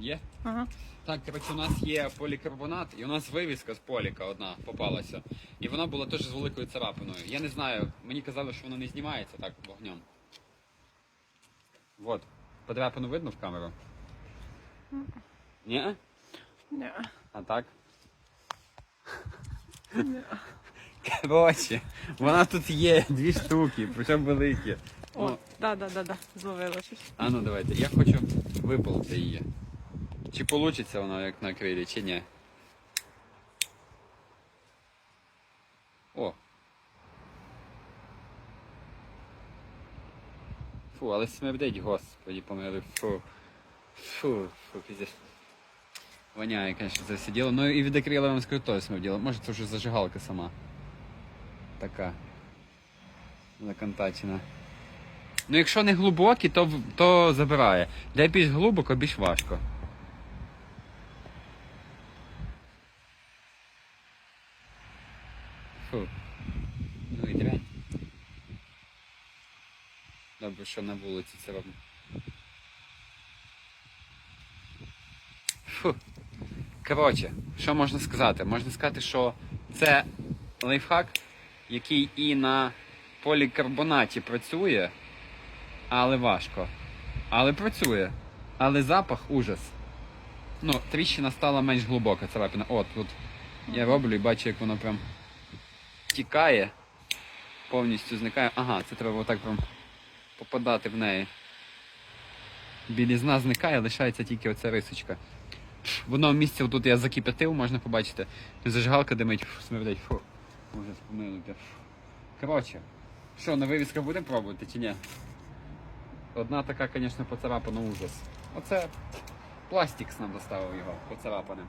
Є? Ага. Так, коротше, у нас є полікарбонат, і у нас вивіска з поліка одна попалася. І вона була теж з великою царапиною. Я не знаю, мені казали, що вона не знімається так вогнем. Вот. Подряпину видно в камеру? Ні? Ні. А так? Ні. Коротше, вона тут є, дві штуки, причому великі. О, да, да, да. Зловила щось. а ну давайте, я хочу випалити її. Чи вийде вона як на акрилі, чи ні? О. Фу, але смердить, господи, помили. Фу. Фу, фу, пиздец. Воняє, конечно, це все діло. Ну і від акрила вам скажу теж смерділо. Може це вже зажигалка сама. Така. Законтачена. Ну якщо не глибокі, то, то забирає. Де більш глибоко, більш важко. Фу. Ну і дрянь. Добре, що на вулиці це робимо. Фу. Коротше, що можна сказати? Можна сказати, що це лайфхак, який і на полікарбонаті працює, але важко. Але працює. Але запах ужас. Ну, тріщина стала менш глибока царапина. От тут я роблю і бачу, як воно прям тікає, повністю зникає. Ага, це треба отак прям попадати в неї. Білізна зникає, лишається тільки оця рисочка. В одному місці тут я закип'ятив, можна побачити. Зажигалка димить, фу, смердить, фу. Ужас помилуйте. Коротше, що, на вивісках будемо пробувати чи ні? Одна така, звісно, поцарапана ужас. Оце пластикс нам доставив його поцарапаним.